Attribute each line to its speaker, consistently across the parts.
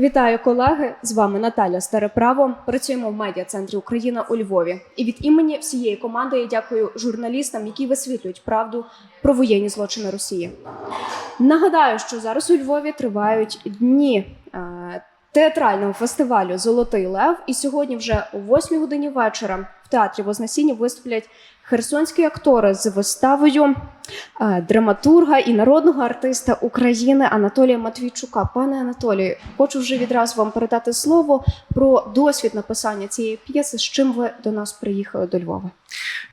Speaker 1: Вітаю колеги! З вами Наталя Стареправо. Працюємо в медіа центрі Україна у Львові. І від імені всієї команди я дякую журналістам, які висвітлюють правду про воєнні злочини Росії. Нагадаю, що зараз у Львові тривають дні е, театрального фестивалю Золотий Лев. І сьогодні, вже о 8 годині вечора, в театрі Вознесіння виступлять херсонські актори з виставою драматурга і народного артиста України Анатолія Матвійчука. Пане Анатолію, хочу вже відразу вам передати слово про досвід написання цієї п'єси. З чим ви до нас приїхали до Львова?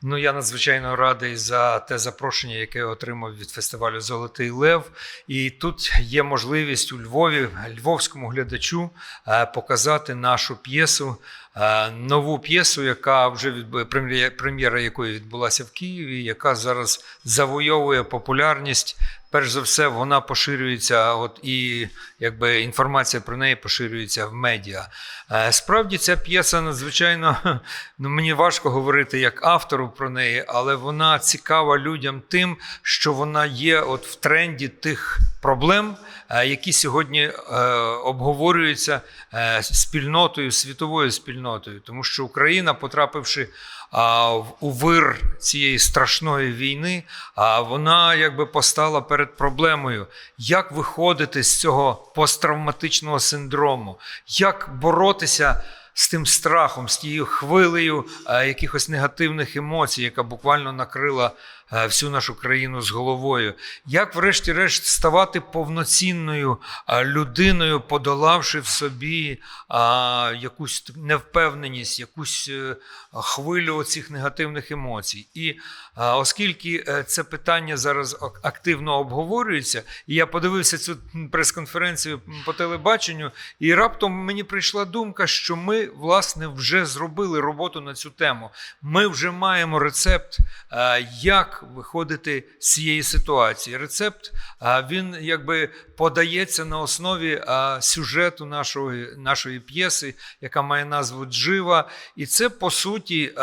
Speaker 2: Ну, я надзвичайно радий за те запрошення, яке я отримав від фестивалю Золотий Лев. І тут є можливість у Львові, львовському глядачу, е, показати нашу п'єсу, е, нову п'єсу, яка вже від прем'є- прем'єра якої відбулася в Києві, яка зараз завойовує популярність. Перш за все, вона поширюється, от і якби інформація про неї поширюється в медіа. Е, Справді, ця п'єса надзвичайно ну мені важко говорити як автору про неї, але вона цікава людям тим, що вона є от в тренді тих проблем, е, які сьогодні е, обговорюються спільнотою, світовою спільнотою, тому що Україна, потрапивши а, у вир цієї страшної війни, а вона якби постала проблемою, як виходити з цього посттравматичного синдрому, як боротися з тим страхом, з тією хвилею е, якихось негативних емоцій, яка буквально накрила всю нашу країну з головою. Як, врешті-решт, ставати повноцінною е, людиною, подолавши в собі якусь невпевненість, якусь е, хвилю цих негативних емоцій. І оскільки е, це питання зараз активно обговорюється, і я подивився цю прес-конференцію по телебаченню, і раптом мені прийшла думка, що ми, власне, вже зробили роботу на цю тему. Ми вже маємо рецепт, е, виходити з цієї ситуації. Рецепт він якби подається на основі сюжету нашої, нашої п'єси, яка має назву Джива. І це по суті.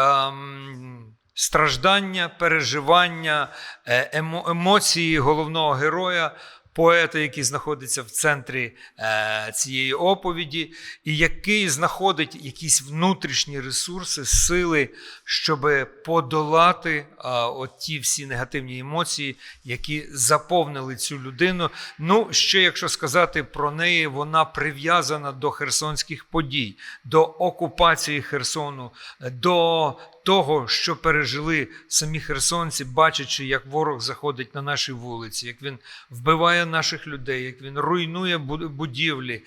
Speaker 2: Страждання, переживання, е, емоції головного героя, поета, який знаходиться в центрі е, цієї оповіді, і який знаходить якісь внутрішні ресурси, сили, щоб подолати е, от ті всі негативні емоції, які заповнили цю людину. Ну, ще якщо сказати про неї, вона прив'язана до херсонських подій, до окупації Херсону, е, до того, що пережили самі херсонці, бачачи, як ворог заходить на наші вулиці, як він вбиває наших людей, як він руйнує бу- будівлі.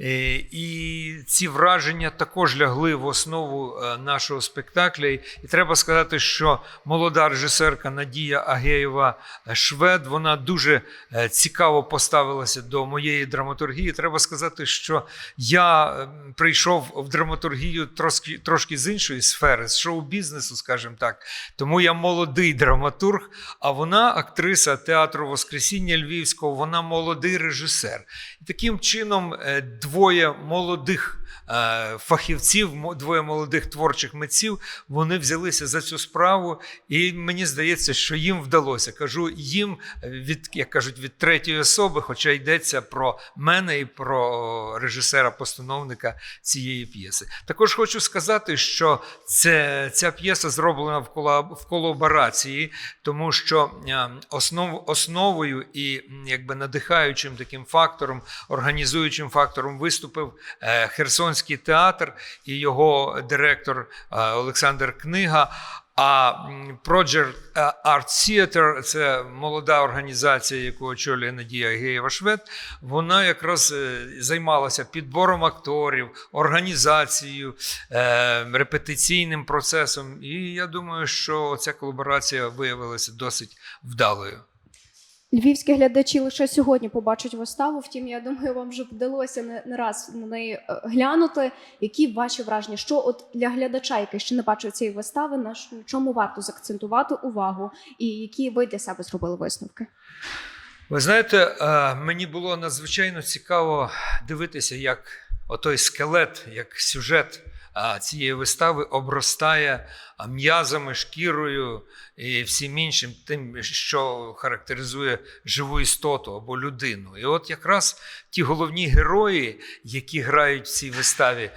Speaker 2: Е, І ці враження також лягли в основу е, нашого спектакля. І треба сказати, що молода режисерка Надія Агеєва е, Швед, вона дуже цікаво поставилася до моєї драматургії. Треба сказати, що я е, прийшов в драматургію трошки, трошки з іншої сфери, з шоу-бізнесу, скажімо так. Тому я молодий драматург, а вона актриса театру Воскресіння Львівського, вона молодий режисер. Таким чином двоє молодих фахівців, двоє молодих творчих митців, вони взялися за цю справу, і мені здається, що їм вдалося. Кажу їм е, від як кажуть від третьої особи, хоча йдеться про мене і про режисера-постановника цієї п'єси. Також хочу сказати, що це, ця п'єса зроблена в, кола, в колаборації, тому що е, основ, основою і якби надихаючим таким фактором, організуючим фактором виступив е, Херсонський театр і його директор е, Олександр Книга. А Project е, Art Theater – це молода організація, яку очолює Надія Геєва Швед. Вона якраз е, займалася підбором акторів, організацією, репетиційним процесом. І я думаю, що ця колаборація виявилася досить вдалою.
Speaker 1: Львівські глядачі лише сьогодні побачать виставу. Втім, я думаю, вам вже вдалося не, не раз на неї е, глянути. Які ваші враження? Що от для глядача, який ще не бачив цієї вистави, на чому варто закцентувати увагу, і які ви для себе зробили висновки?
Speaker 2: Ви знаєте, е, мені було надзвичайно цікаво дивитися, як отой скелет, як сюжет цієї вистави обростає м'язами, шкірою і всім іншим, тим, що характеризує живу істоту або людину. І от якраз ті головні герої, які грають в цій виставі.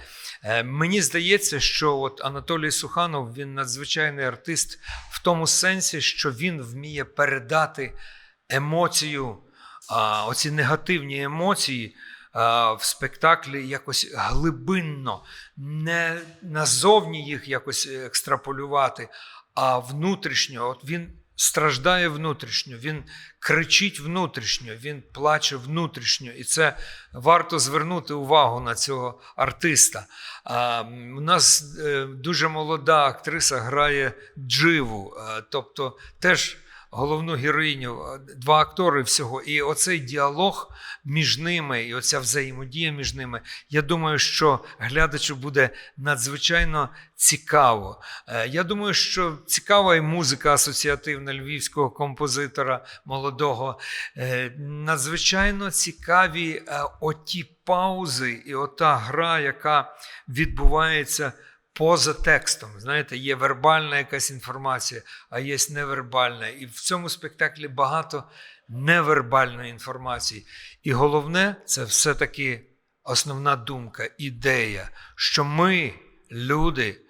Speaker 2: Е, Мені здається, що от Анатолій Суханов він надзвичайний артист в тому сенсі, що він вміє передати емоцію, оці негативні емоції в спектаклі якось глибинно, не назовні їх якось екстраполювати, а внутрішньо. От він страждає внутрішньо, він кричить внутрішньо, він плаче внутрішньо. І це варто звернути увагу на цього артиста. У нас е, дуже молода актриса грає Дживу, е, тобто теж головну героїню, е, два актори всього. І оцей діалог між ними, і оця взаємодія між ними, я думаю, що глядачу буде надзвичайно цікаво. Е, Я думаю, що цікава і музика асоціативна львівського композитора молодого. Е, Надзвичайно цікаві оті паузи і ота гра, яка відбувається. Поза текстом, знаєте, є вербальна якась інформація, а є невербальна. І в цьому спектаклі багато невербальної інформації. І головне, це все-таки основна думка, ідея, що ми, люди,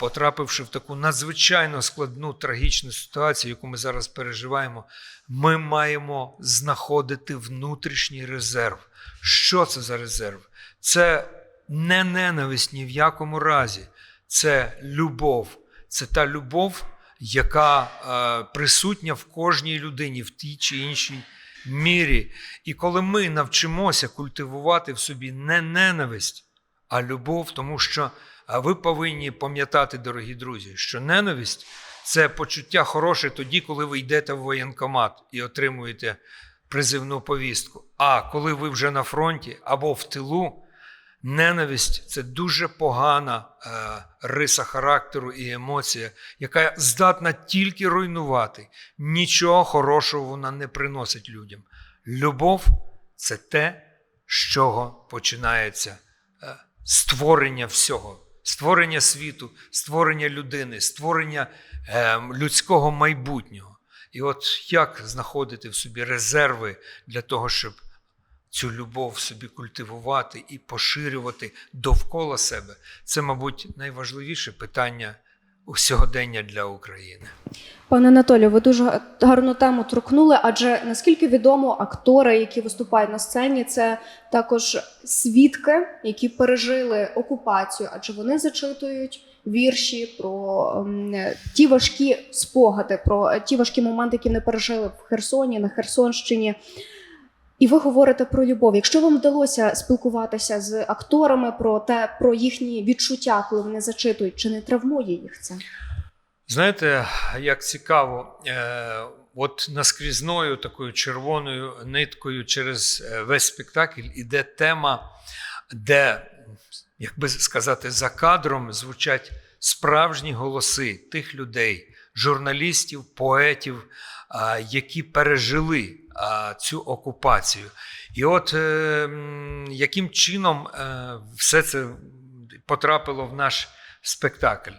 Speaker 2: потрапивши в таку надзвичайно складну трагічну ситуацію, яку ми зараз переживаємо, ми маємо знаходити внутрішній резерв. Що це за резерв? Це не ненависть ні в якому разі, це любов. Це та любов, яка е, присутня в кожній людині в тій чи іншій мірі. І коли ми навчимося культивувати в собі не ненависть, а любов, тому що ви повинні пам'ятати, дорогі друзі, що ненависть це почуття хороше тоді, коли ви йдете в воєнкомат і отримуєте призивну повістку. А коли ви вже на фронті або в тилу, ненависть це дуже погана е, риса характеру і емоція, яка здатна тільки руйнувати. Нічого хорошого вона не приносить людям. Любов це те, з чого починається е, створення всього, створення світу, створення людини, створення е, людського майбутнього. І от як знаходити в собі резерви для того, щоб цю любов собі культивувати і поширювати довкола себе, це, мабуть, найважливіше питання сьогодення для України.
Speaker 1: Пане Анатолію, ви дуже гарну тему торкнули, адже наскільки відомо, актори, які виступають на сцені, це також свідки, які пережили окупацію, адже вони зачитують вірші про ті важкі спогади, про ті важкі моменти, які вони пережили в Херсоні, на Херсонщині. І ви говорите про любов. Якщо вам вдалося спілкуватися з акторами про те, про їхні відчуття, коли вони зачитують, чи не травмує їх це?
Speaker 2: Знаєте, як цікаво, е, от наскрізною такою червоною ниткою через е, весь спектакль іде тема, де, як би сказати, за кадром звучать справжні голоси тих людей, журналістів, поетів, які пережили цю окупацію. І от е, яким чином е, все це потрапило в наш спектакль.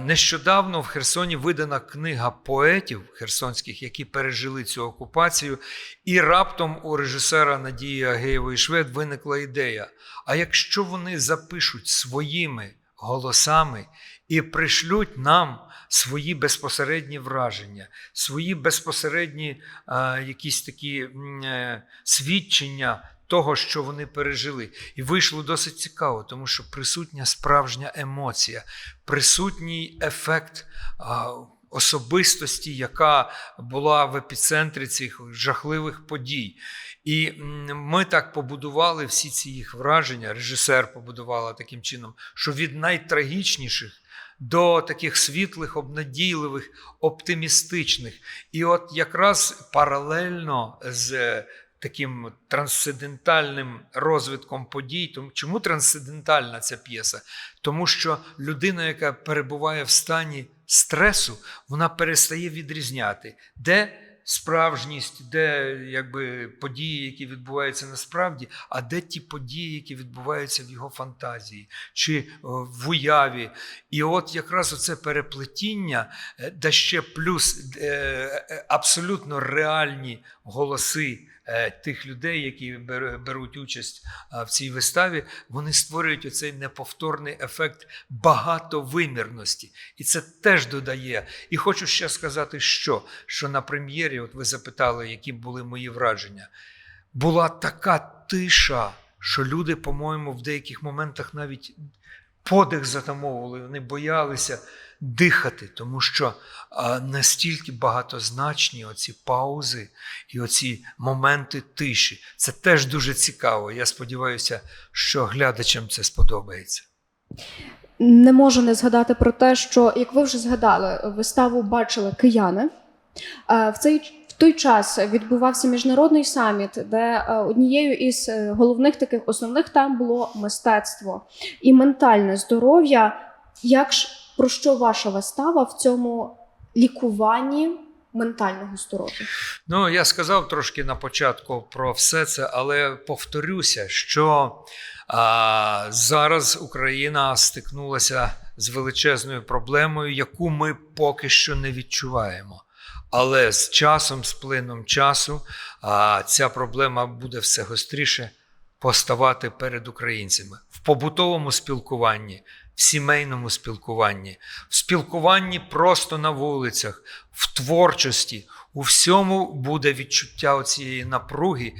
Speaker 2: Нещодавно в Херсоні видана книга поетів херсонських, які пережили цю окупацію, і раптом у режисера Надії Агеєвої Швед виникла ідея: а якщо вони запишуть своїми голосами і пришлють нам свої безпосередні враження, свої безпосередні а, якісь такі е, свідчення того, що вони пережили. І вийшло досить цікаво, тому що присутня справжня емоція, присутній ефект а, особистості, яка була в епіцентрі цих жахливих подій. І ми так побудували всі ці їх враження. Режисер побудувала таким чином, що від найтрагічніших до таких світлих, обнадійливих, оптимістичних. І от якраз паралельно з таким трансцендентальним розвитком подій. Чому трансцендентальна ця п'єса? Тому що людина, яка перебуває в стані стресу, вона перестає відрізняти, де справжність, де якби події, які відбуваються насправді, а де ті події, які відбуваються в його фантазії чи в уяві. І от якраз оце переплетіння, е, де ще плюс е, е, абсолютно реальні голоси. Е, Тих людей, які бер- беруть участь в цій виставі, вони створюють оцей неповторний ефект багатовимірності. І це теж додає. І хочу ще сказати, що, що на прем'єрі, от ви запитали, які були мої враження, була така тиша, що люди, по-моєму, в деяких моментах навіть подих затамовували, вони боялися дихати, тому що настільки багатозначні оці паузи і оці моменти тиші. Це теж дуже цікаво. Я сподіваюся, що глядачам це сподобається.
Speaker 1: Не можу не згадати про те, що як ви вже згадали, виставу бачили кияни. В цей в той час відбувався міжнародний саміт, де е, однією із е, головних таких основних тем було мистецтво і ментальне здоров'я. Як ж про що ваша вистава в цьому лікуванні ментального здоров'я?
Speaker 2: Ну, я сказав трошки на початку про все це, але повторюся, що а, зараз Україна стикнулася з величезною проблемою, яку ми поки що не відчуваємо. Але з часом, з плином часу, а, ця проблема буде все гостріше поставати перед українцями в побутовому спілкуванні, в сімейному спілкуванні, в спілкуванні просто на вулицях, в творчості. У всьому буде відчуття цієї напруги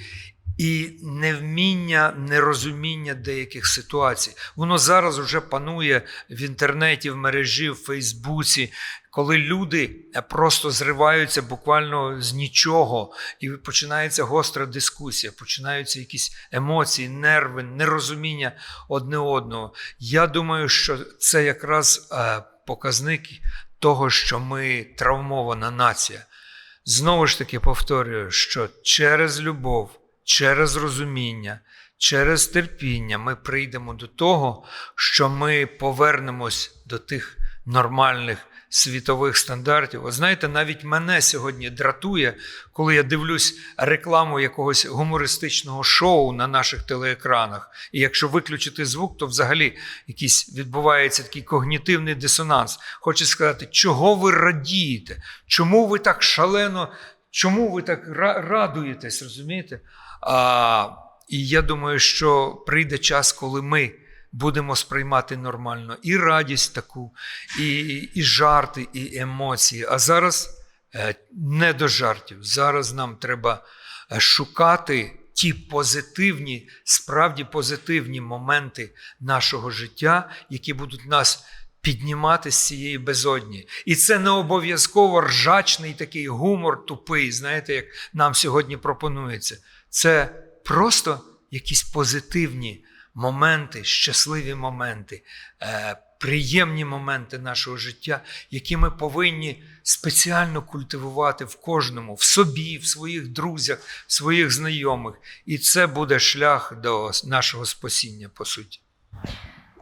Speaker 2: і невміння, нерозуміння деяких ситуацій. Воно зараз вже панує в інтернеті, в мережі, в Фейсбуці, коли люди просто зриваються буквально з нічого, і починається гостра дискусія, починаються якісь емоції, нерви, нерозуміння одне одного. Я думаю, що це якраз е, показник того, що ми травмована нація. Знову ж таки повторюю, що через любов, через розуміння, через терпіння ми прийдемо до того, що ми повернемось до тих нормальних світових стандартів. От знаєте, навіть мене сьогодні дратує, коли я дивлюсь рекламу якогось гумористичного шоу на наших телеекранах. І якщо виключити звук, то взагалі якийсь відбувається такий когнітивний дисонанс. Хочу сказати, чого ви радієте? Чому ви так шалено, чому ви так радуєтесь, розумієте? А, і я думаю, що прийде час, коли ми будемо сприймати нормально і радість таку, і, і жарти, і емоції. А зараз е, не до жартів. Зараз нам треба е, шукати ті позитивні, справді позитивні моменти нашого життя, які будуть нас. Піднімати з цієї безодні. І це не обов'язково ржачний такий гумор тупий, знаєте, як нам сьогодні пропонується. Це просто якісь позитивні моменти, щасливі моменти, е, приємні моменти нашого життя, які ми повинні спеціально культивувати в кожному, в собі, в своїх друзях, в своїх знайомих. І це буде шлях до нашого спасіння, по суті.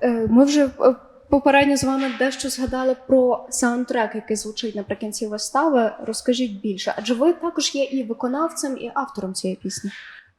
Speaker 1: Е, Ми вже е, попередньо з вами дещо згадали про саундтрек, який звучить наприкінці вистави. Розкажіть більше, адже ви також є і виконавцем, і автором цієї пісні.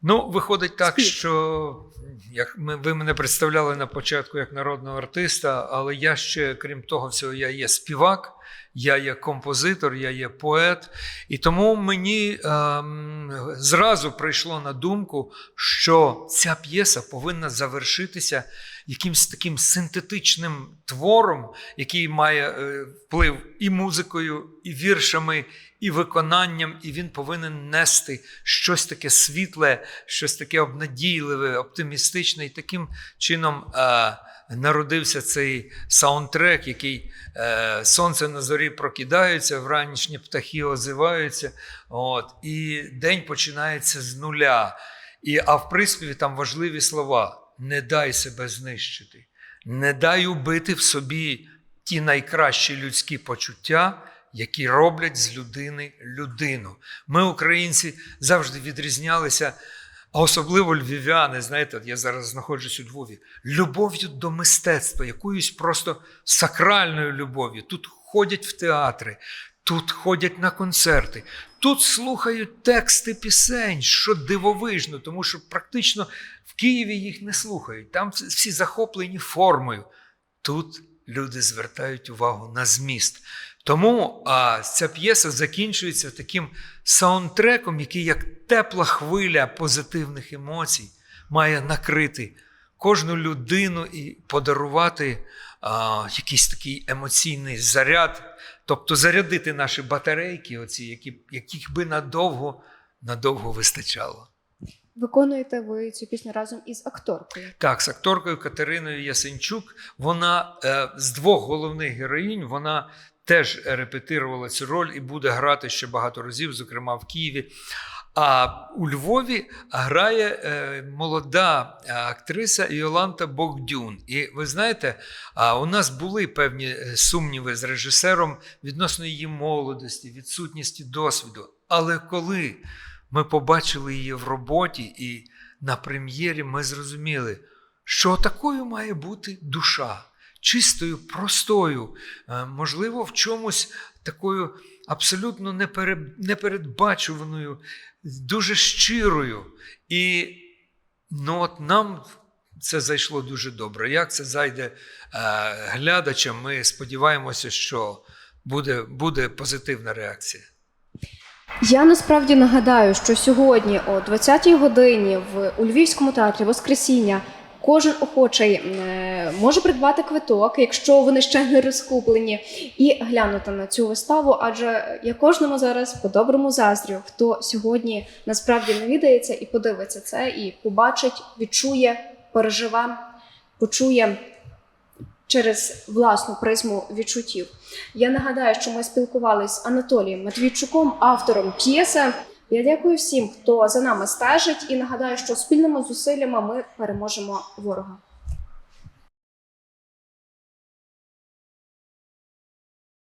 Speaker 2: Ну, виходить так,
Speaker 1: Спів.
Speaker 2: що як ми, ви мене представляли на початку як народного артиста, але я ще, крім того всього, я є співак, я є композитор, я є поет. І тому мені ем, зразу прийшло на думку, що ця п'єса повинна завершитися якимсь таким синтетичним твором, який має е, вплив і музикою, і віршами, і виконанням, і він повинен нести щось таке світле, щось таке обнадійливе, оптимістичне. І таким чином е, народився цей саундтрек, який е, сонце на зорі прокидається, вранішні птахи озиваються. От, і день починається з нуля. І, а в приспіві там важливі слова: не дай себе знищити, не дай убити в собі ті найкращі людські почуття, які роблять з людини людину. Ми, українці, завжди відрізнялися, а особливо львів'яни, знаєте, от я зараз знаходжусь у Львові, любов'ю до мистецтва, якоюсь просто сакральною любов'ю. Тут ходять в театри, тут ходять на концерти, тут слухають тексти пісень, що дивовижно, тому що практично в Києві їх не слухають. Там всі захоплені формою. Тут люди звертають увагу на зміст. Тому а, ця п'єса закінчується таким саундтреком, який, як тепла хвиля позитивних емоцій, має накрити кожну людину і подарувати а, якийсь такий емоційний заряд, тобто зарядити наші батарейки, оці, які, яких би надовго, надовго вистачало.
Speaker 1: Виконуєте ви цю пісню разом із акторкою.
Speaker 2: Так, з акторкою Катериною Ясенчук. Вона е, з двох головних героїнь вона теж репетирувала цю роль і буде грати ще багато разів, зокрема в Києві. А у Львові грає е, молода е, актриса Йоланта Богдюн. І ви знаєте, у нас були певні е, сумніви з режисером відносно її молодості, відсутності досвіду. Але коли ми побачили її в роботі, і на прем'єрі ми зрозуміли, що такою має бути душа, чистою, простою, е, можливо, в чомусь такою абсолютно непередбачуваною, дуже щирою. І ну, от нам це зайшло дуже добре. Як це зайде е, глядачам, ми сподіваємося, що буде, буде позитивна реакція.
Speaker 1: Я насправді нагадаю, що сьогодні о 20-й годині в у Львівському театрі Воскресіння кожен охочий е, може придбати квиток, якщо вони ще не розкуплені, і глянути на цю виставу. Адже я кожному зараз по-доброму заздрю, хто сьогодні насправді навідається і подивиться це, і побачить, відчує, переживе, почує через власну призму відчуттів. Я нагадаю, що ми спілкувалися з Анатолієм Матвійчуком, автором п'єси. Я дякую всім, хто за нами стежить, і нагадаю, що спільними зусиллями ми переможемо ворога.